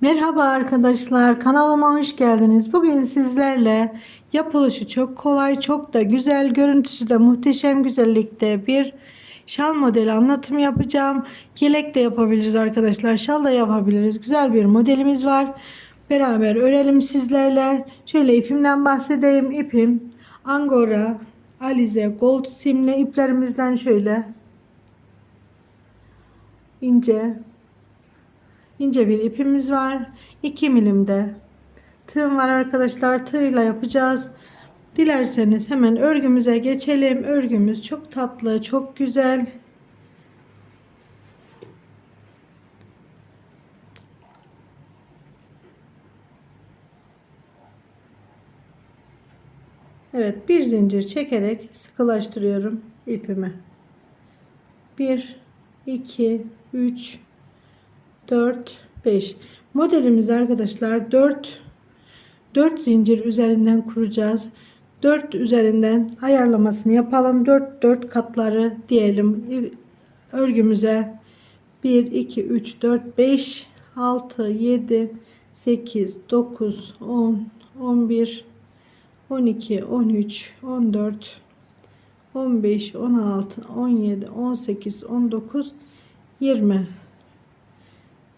Merhaba arkadaşlar, kanalıma hoş geldiniz. Bugün sizlerle yapılışı çok kolay, çok da güzel, görüntüsü de muhteşem güzellikte bir şal modeli anlatımı yapacağım. Yelek de yapabiliriz arkadaşlar, şal da yapabiliriz. Güzel bir modelimiz var. Beraber örelim sizlerle. Şöyle ipimden bahsedeyim. İpim Angora, Alize, Gold simli iplerimizden şöyle ince ince bir ipimiz var. 2 milimde tığım var arkadaşlar. Tığla yapacağız. Dilerseniz hemen örgümüze geçelim. Örgümüz çok tatlı, çok güzel. Evet, bir zincir çekerek sıkılaştırıyorum ipimi. 1 2 3 4 5 modelimiz arkadaşlar 4 4 zincir üzerinden kuracağız. 4 üzerinden ayarlamasını yapalım. 4 4 katları diyelim. Örgümüze 1 2 3 4 5 6 7 8 9 10 11 12 13 14 15 16 17 18 19 20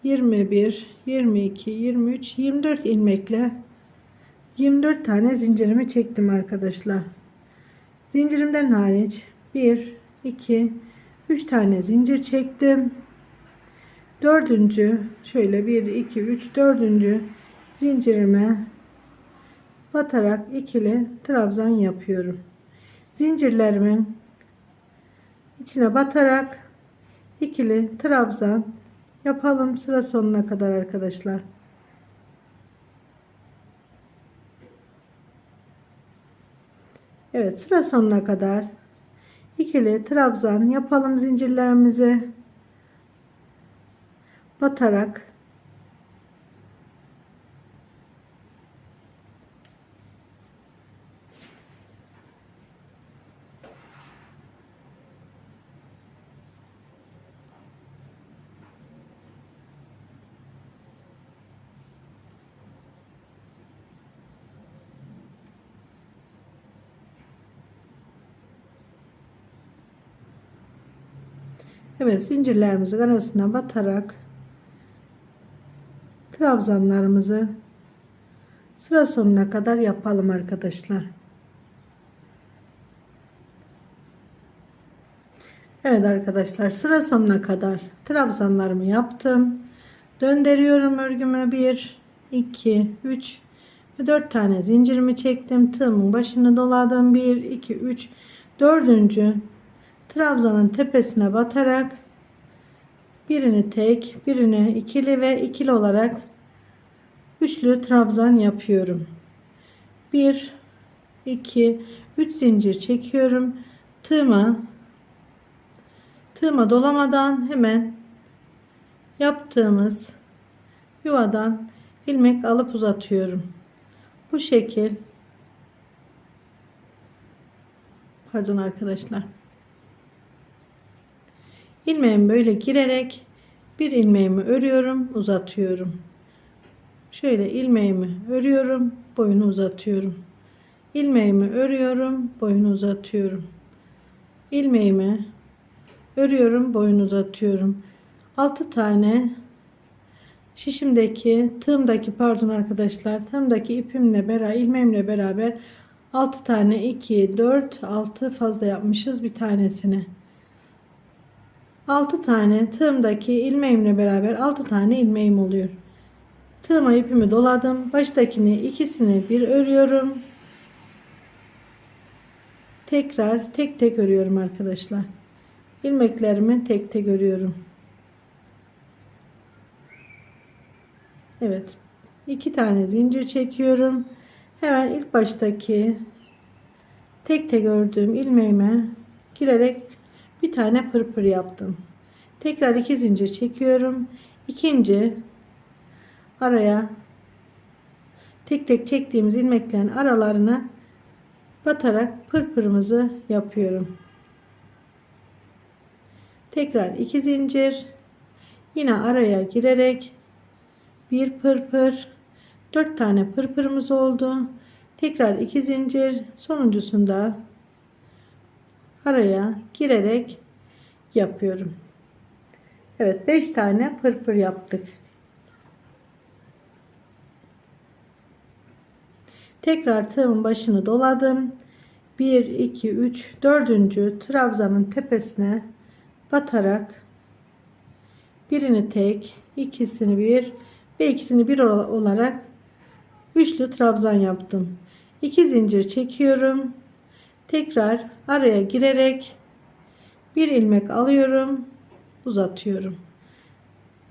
21 22 23 24 ilmekle 24 tane zincirimi çektim arkadaşlar. Zincirimden hariç 1 2 3 tane zincir çektim. Dördüncü şöyle 1 2 3 dördüncü zincirime batarak ikili trabzan yapıyorum. Zincirlerimin içine batarak ikili trabzan yapalım. Sıra sonuna kadar arkadaşlar. Evet sıra sonuna kadar. İkili trabzan yapalım zincirlerimizi. Batarak Evet zincirlerimizin arasına batarak trabzanlarımızı sıra sonuna kadar yapalım arkadaşlar. Evet arkadaşlar sıra sonuna kadar trabzanlarımı yaptım. Döndürüyorum örgümü 1 2 3 ve 4 tane zincirimi çektim. Tığımın başını doladım. 1 2 3 dördüncü trabzanın tepesine batarak birini tek, birini ikili ve ikili olarak üçlü trabzan yapıyorum. 1 2 3 zincir çekiyorum. Tığıma tığıma dolamadan hemen yaptığımız yuvadan ilmek alıp uzatıyorum. Bu şekil Pardon arkadaşlar ilmeğimi böyle girerek bir ilmeğimi örüyorum uzatıyorum. Şöyle ilmeğimi örüyorum boyunu uzatıyorum. İlmeğimi örüyorum boyunu uzatıyorum. İlmeğimi örüyorum boyunu uzatıyorum. 6 tane şişimdeki tığımdaki pardon arkadaşlar tığımdaki ipimle beraber ilmeğimle beraber 6 tane 2 4 6 fazla yapmışız bir tanesini 6 tane tığımdaki ilmeğimle beraber 6 tane ilmeğim oluyor. Tığıma ipimi doladım. Baştakini ikisini bir örüyorum. Tekrar tek tek örüyorum arkadaşlar. İlmeklerimi tek tek örüyorum. Evet. iki tane zincir çekiyorum. Hemen ilk baştaki tek tek ördüğüm ilmeğime girerek bir tane pırpır yaptım. Tekrar iki zincir çekiyorum. İkinci araya tek tek çektiğimiz ilmeklerin aralarına batarak pırpırımızı yapıyorum. Tekrar iki zincir yine araya girerek bir pırpır 4 tane pırpırımız oldu tekrar 2 zincir sonuncusunda araya girerek yapıyorum. Evet 5 tane pırpır yaptık. Tekrar tığımın başını doladım. 1 2 3 4. trabzanın tepesine batarak birini tek ikisini bir ve ikisini bir ola- olarak üçlü trabzan yaptım. 2 zincir çekiyorum. Tekrar araya girerek bir ilmek alıyorum uzatıyorum.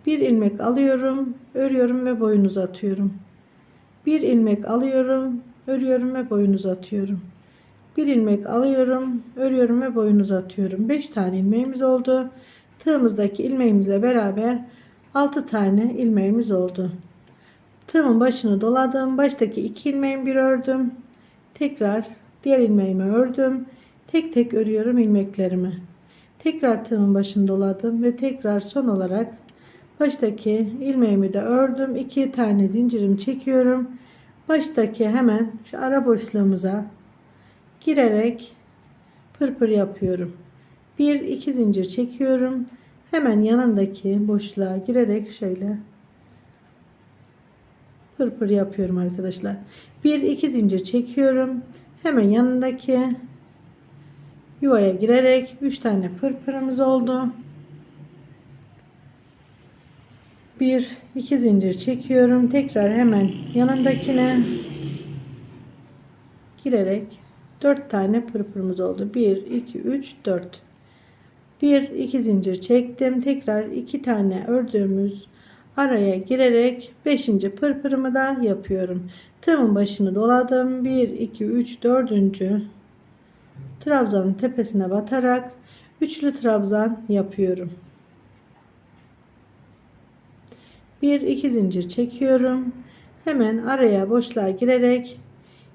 Bir ilmek alıyorum örüyorum ve boyun uzatıyorum. Bir ilmek alıyorum örüyorum ve boyun uzatıyorum. Bir ilmek alıyorum örüyorum ve boyun uzatıyorum. 5 tane ilmeğimiz oldu. Tığımızdaki ilmeğimizle beraber 6 tane ilmeğimiz oldu. Tığımın başını doladım. Baştaki iki ilmeğimi bir ördüm. Tekrar diğer ilmeğimi ördüm tek tek örüyorum ilmeklerimi tekrar tığımın başını doladım ve tekrar son olarak baştaki ilmeğimi de ördüm iki tane zincirimi çekiyorum baştaki hemen şu ara boşluğumuza girerek pırpır yapıyorum. Bir iki zincir çekiyorum. Hemen yanındaki boşluğa girerek şöyle pırpır yapıyorum arkadaşlar. Bir iki zincir çekiyorum. Hemen yanındaki yuvaya girerek 3 tane pırpırımız oldu. Bir iki zincir çekiyorum. Tekrar hemen yanındakine girerek 4 tane pırpırımız oldu. 1 2 3 4 1 2 zincir çektim. Tekrar 2 tane ördüğümüz araya girerek 5. pırpırımı da yapıyorum. Tığımın başını doladım. 1 2 3 4. trabzanın tepesine batarak üçlü trabzan yapıyorum. 1 2 zincir çekiyorum. Hemen araya boşluğa girerek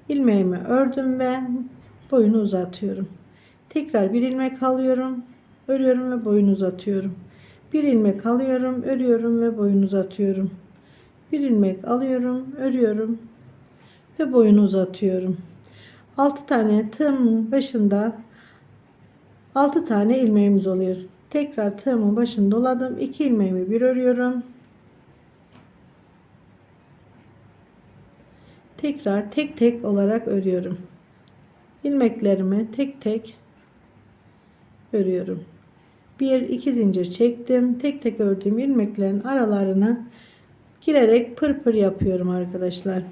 ilmeğimi ördüm ve boyunu uzatıyorum. Tekrar bir ilmek alıyorum, örüyorum ve boyunu uzatıyorum. Bir ilmek alıyorum, örüyorum ve boyunu uzatıyorum. Bir ilmek alıyorum, örüyorum ve boyunu uzatıyorum. 6 tane tığımın başında 6 tane ilmeğimiz oluyor. Tekrar tığımın başını doladım. 2 ilmeğimi bir örüyorum. Tekrar tek tek olarak örüyorum. ilmeklerimi tek tek örüyorum. Bir iki zincir çektim. Tek tek ördüğüm ilmeklerin aralarına girerek pırpır yapıyorum arkadaşlar.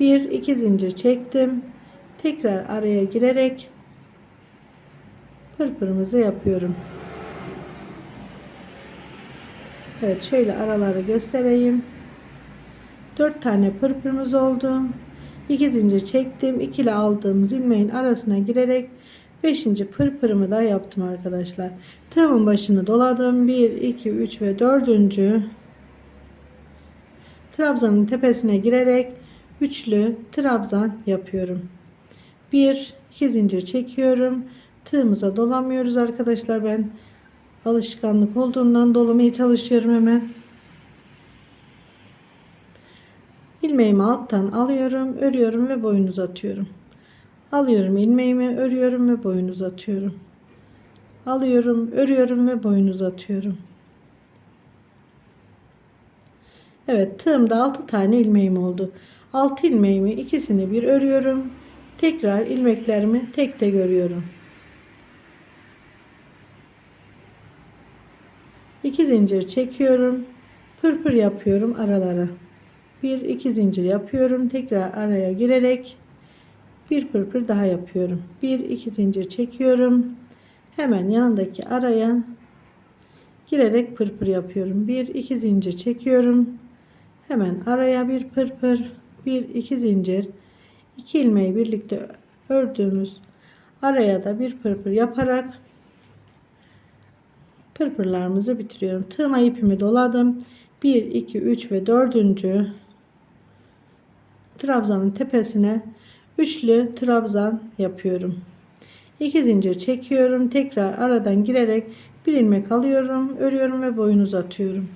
Bir iki zincir çektim. Tekrar araya girerek pırpırımızı yapıyorum. Evet şöyle araları göstereyim. 4 tane pırpırımız oldu. 2 zincir çektim. İkili aldığımız ilmeğin arasına girerek 5. pırpırımı da yaptım arkadaşlar. Tığımın başını doladım. 1, 2, 3 ve 4. Trabzanın tepesine girerek üçlü trabzan yapıyorum. 1, 2 zincir çekiyorum. Tığımıza dolamıyoruz arkadaşlar. Ben alışkanlık olduğundan dolamaya çalışıyorum hemen. ilmeğimi alttan alıyorum örüyorum ve boyun uzatıyorum alıyorum ilmeğimi örüyorum ve boyun uzatıyorum alıyorum örüyorum ve boyun uzatıyorum Evet tığımda 6 tane ilmeğim oldu 6 ilmeğimi ikisini bir örüyorum. Tekrar ilmeklerimi tek tek örüyorum. 2 zincir çekiyorum. Pırpır yapıyorum aralara. Bir iki zincir yapıyorum. Tekrar araya girerek bir pırpır daha yapıyorum. Bir iki zincir çekiyorum. Hemen yanındaki araya girerek pırpır yapıyorum. Bir iki zincir çekiyorum. Hemen araya bir pırpır bir iki zincir iki ilmeği birlikte ördüğümüz araya da bir pırpır yaparak pırpırlarımızı bitiriyorum tığma ipimi doladım 1 2 3 ve 4 trabzanın tepesine üçlü trabzan yapıyorum. 2 zincir çekiyorum. Tekrar aradan girerek Bir ilmek alıyorum, örüyorum ve boyunu uzatıyorum.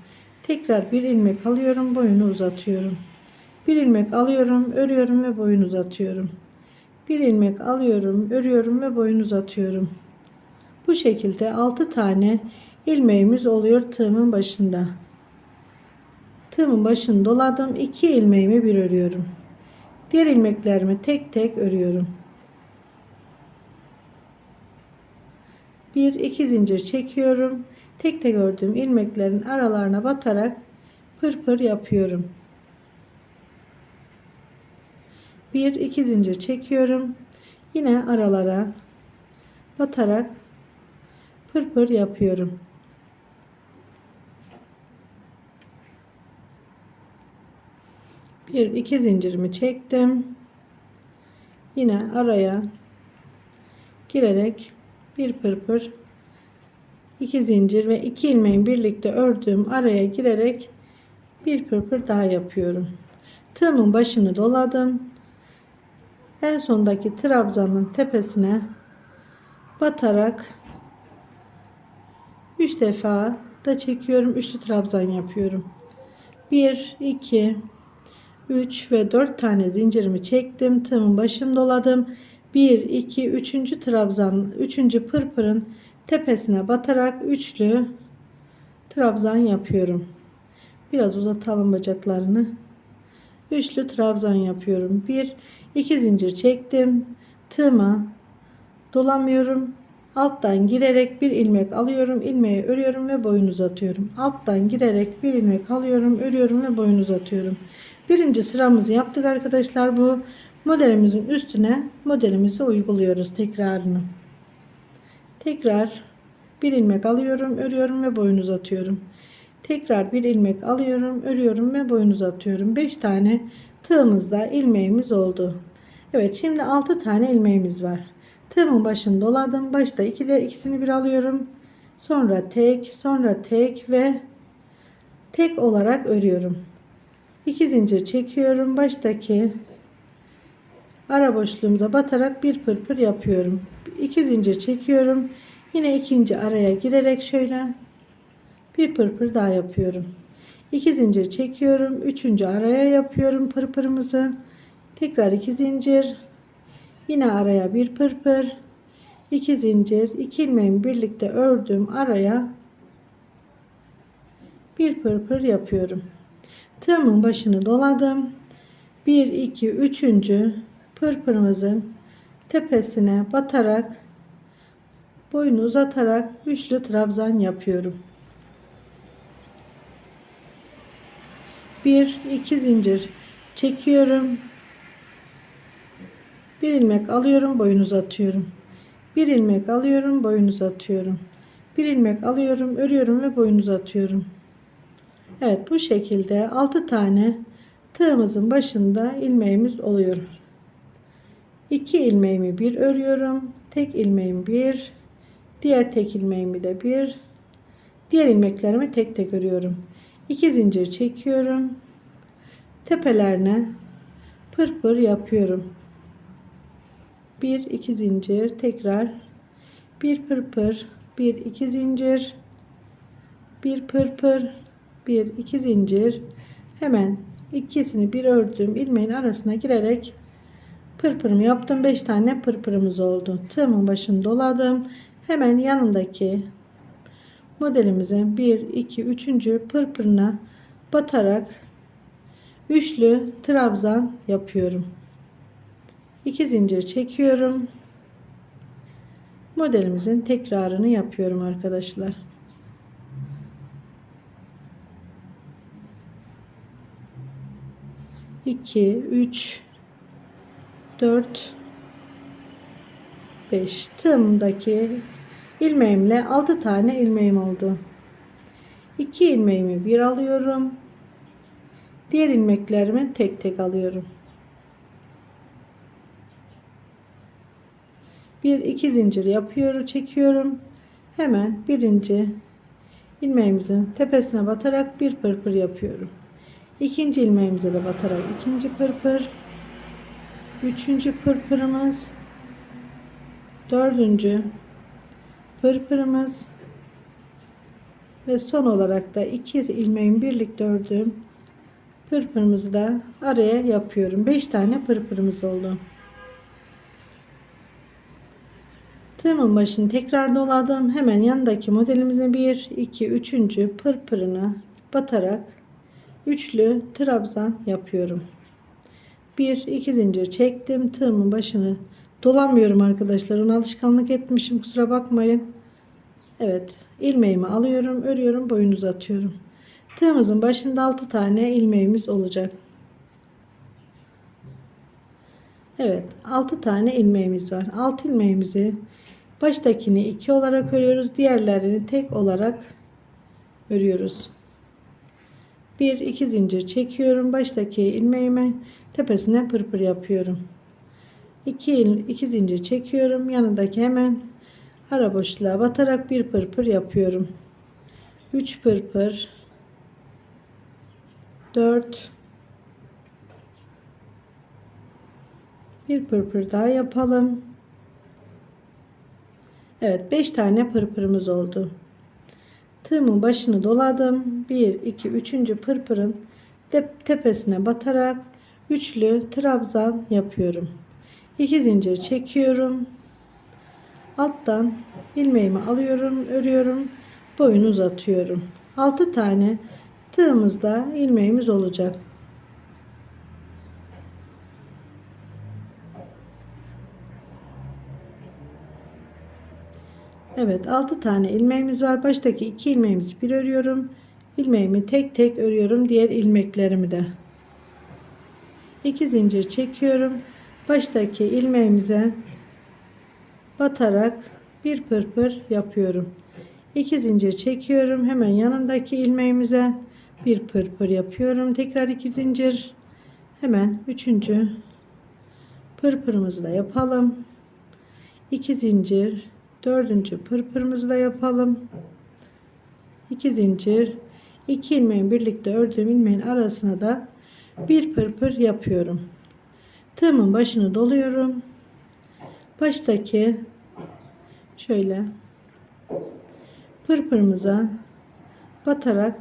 Tekrar bir ilmek alıyorum, boyunu uzatıyorum. Bir ilmek alıyorum, örüyorum ve boyunu uzatıyorum. Bir ilmek alıyorum, örüyorum ve boyunu uzatıyorum. Bu şekilde 6 tane ilmeğimiz oluyor tığımın başında. Tığımın başını doladım. 2 ilmeğimi bir örüyorum. Diğer ilmeklerimi tek tek örüyorum. Bir iki zincir çekiyorum. Tek tek ördüğüm ilmeklerin aralarına batarak pırpır yapıyorum. Bir iki zincir çekiyorum. Yine aralara batarak pırpır yapıyorum. Bir iki zincirimi çektim. Yine araya girerek bir pırpır iki zincir ve iki ilmeğin birlikte ördüğüm araya girerek bir pırpır daha yapıyorum. Tığımın başını doladım. En sondaki trabzanın tepesine batarak 3 defa da çekiyorum. Üçlü trabzan yapıyorum. 1 2 3 ve 4 tane zincirimi çektim. Tığımın başını doladım. 1 2 3. trabzan 3. pırpırın tepesine batarak üçlü trabzan yapıyorum. Biraz uzatalım bacaklarını. Üçlü trabzan yapıyorum. 1 2 zincir çektim. Tığıma dolamıyorum. Alttan girerek bir ilmek alıyorum. ilmeği örüyorum ve boyun uzatıyorum. Alttan girerek bir ilmek alıyorum, örüyorum ve boyun uzatıyorum. Birinci sıramızı yaptık arkadaşlar. Bu modelimizin üstüne modelimizi uyguluyoruz tekrarını. Tekrar bir ilmek alıyorum, örüyorum ve boyun uzatıyorum. Tekrar bir ilmek alıyorum, örüyorum ve boyun uzatıyorum. 5 tane tığımızda ilmeğimiz oldu. Evet şimdi 6 tane ilmeğimiz var. Tığımın başını doladım. Başta iki de ikisini bir alıyorum. Sonra tek, sonra tek ve tek olarak örüyorum. 2 zincir çekiyorum. Baştaki ara boşluğumuza batarak bir pırpır yapıyorum. 2 zincir çekiyorum. Yine ikinci araya girerek şöyle bir pırpır daha yapıyorum. 2 zincir çekiyorum. Üçüncü araya yapıyorum pırpırımızı. Tekrar 2 zincir. Yine araya bir pırpır. 2 zincir. 2 ilmeğimi birlikte ördüğüm araya bir pırpır yapıyorum. Tığımın başını doladım. 1 2 3. pırpırımızın tepesine batarak boyunu uzatarak üçlü trabzan yapıyorum. 1 2 zincir çekiyorum. Bir ilmek alıyorum, boyun uzatıyorum. Bir ilmek alıyorum, boyun uzatıyorum. Bir ilmek alıyorum, örüyorum ve boyun uzatıyorum. Evet bu şekilde 6 tane tığımızın başında ilmeğimiz oluyor. 2 ilmeğimi bir örüyorum. Tek ilmeğimi bir. Diğer tek ilmeğimi de bir. Diğer ilmeklerimi tek tek örüyorum. 2 zincir çekiyorum. Tepelerine pırpır yapıyorum. 1 2 zincir tekrar. Bir pırpır 1 2 zincir. Bir pırpır 1 2 zincir. Hemen ikisini bir ördüğüm ilmeğin arasına girerek pırpırımı yaptım. 5 tane pırpırımız oldu. Tığımın başını doladım. Hemen yanındaki modelimizin 1 2 3. pırpırına batarak üçlü trabzan yapıyorum. 2 zincir çekiyorum. Modelimizin tekrarını yapıyorum arkadaşlar. İki üç dört beş. Tığımdaki ilmeğimle altı tane ilmeğim oldu. 2 ilmeğimi bir alıyorum. Diğer ilmeklerimi tek tek alıyorum. Bir iki zincir yapıyorum çekiyorum. Hemen birinci ilmeğimizin tepesine batarak bir pırpır yapıyorum. İkinci ilmeğimize de batarak ikinci pırpır üçüncü pırpırımız. Dördüncü pırpırımız Ve son olarak da iki ilmeğin birlikte ördüğüm pırpırımızı da araya yapıyorum. 5 tane pırpırımız oldu. Tığımın başını tekrar doladım. Hemen yanındaki modelimizin 1, 2, 3. pırpırını batarak üçlü trabzan yapıyorum. 1, 2 zincir çektim. Tığımın başını dolamıyorum arkadaşlar. Ona alışkanlık etmişim. Kusura bakmayın. Evet. ilmeğimi alıyorum. Örüyorum. Boyunu uzatıyorum. Tığımızın başında 6 tane ilmeğimiz olacak. Evet. 6 tane ilmeğimiz var. 6 ilmeğimizi baştakini 2 olarak örüyoruz. Diğerlerini tek olarak örüyoruz. 1 2 zincir çekiyorum. Baştaki ilmeğime tepesine pırpır yapıyorum. 2 2 zincir çekiyorum. Yanındaki hemen ara boşluğa batarak bir pırpır yapıyorum. 3 pırpır 4 bir pırpır daha yapalım. Evet 5 tane pırpırımız oldu. Tığımın başını doladım. 1 2 3. pırpırın tepesine batarak üçlü trabzan yapıyorum. 2 zincir çekiyorum. Alttan ilmeğimi alıyorum, örüyorum. Boyunu uzatıyorum. 6 tane tığımızda ilmeğimiz olacak. Evet 6 tane ilmeğimiz var. Baştaki 2 ilmeğimizi bir örüyorum. İlmeğimi tek tek örüyorum. Diğer ilmeklerimi de. 2 zincir çekiyorum. Baştaki ilmeğimize batarak bir pırpır yapıyorum. 2 zincir çekiyorum. Hemen yanındaki ilmeğimize bir pırpır yapıyorum. Tekrar 2 zincir. Hemen 3. pırpırımızı da yapalım. 2 zincir dördüncü pırpırımızı da yapalım. 2 zincir 2 ilmeğin birlikte ördüğüm ilmeğin arasına da bir pırpır yapıyorum. Tığımın başını doluyorum. Baştaki şöyle pırpırımıza batarak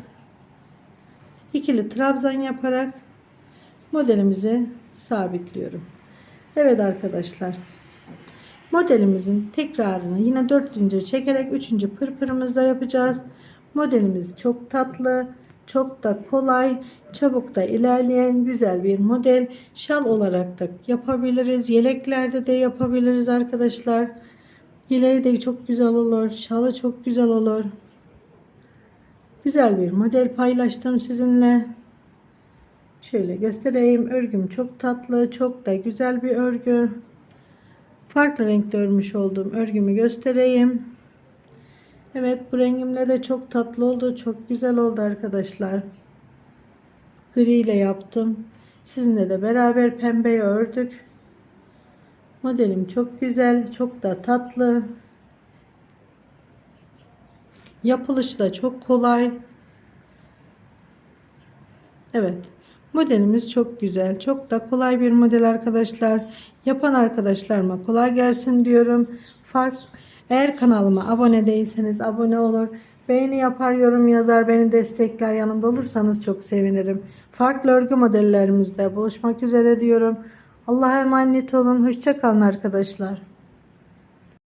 ikili trabzan yaparak modelimizi sabitliyorum. Evet arkadaşlar Modelimizin tekrarını yine 4 zincir çekerek 3. pırpırımızda yapacağız. Modelimiz çok tatlı, çok da kolay, çabuk da ilerleyen güzel bir model. Şal olarak da yapabiliriz. Yeleklerde de yapabiliriz arkadaşlar. Yeleği de çok güzel olur. Şalı çok güzel olur. Güzel bir model paylaştım sizinle. Şöyle göstereyim. Örgüm çok tatlı, çok da güzel bir örgü. Farklı renkte örmüş olduğum örgümü göstereyim. Evet bu rengimle de çok tatlı oldu. Çok güzel oldu arkadaşlar. Gri ile yaptım. Sizinle de beraber pembeyi ördük. Modelim çok güzel. Çok da tatlı. Yapılışı da çok kolay. Evet. Modelimiz çok güzel. Çok da kolay bir model arkadaşlar. Yapan arkadaşlarıma kolay gelsin diyorum. Fark eğer kanalıma abone değilseniz abone olur. Beğeni yapar, yorum yazar, beni destekler. Yanımda olursanız çok sevinirim. Farklı örgü modellerimizde buluşmak üzere diyorum. Allah'a emanet olun. Hoşçakalın arkadaşlar.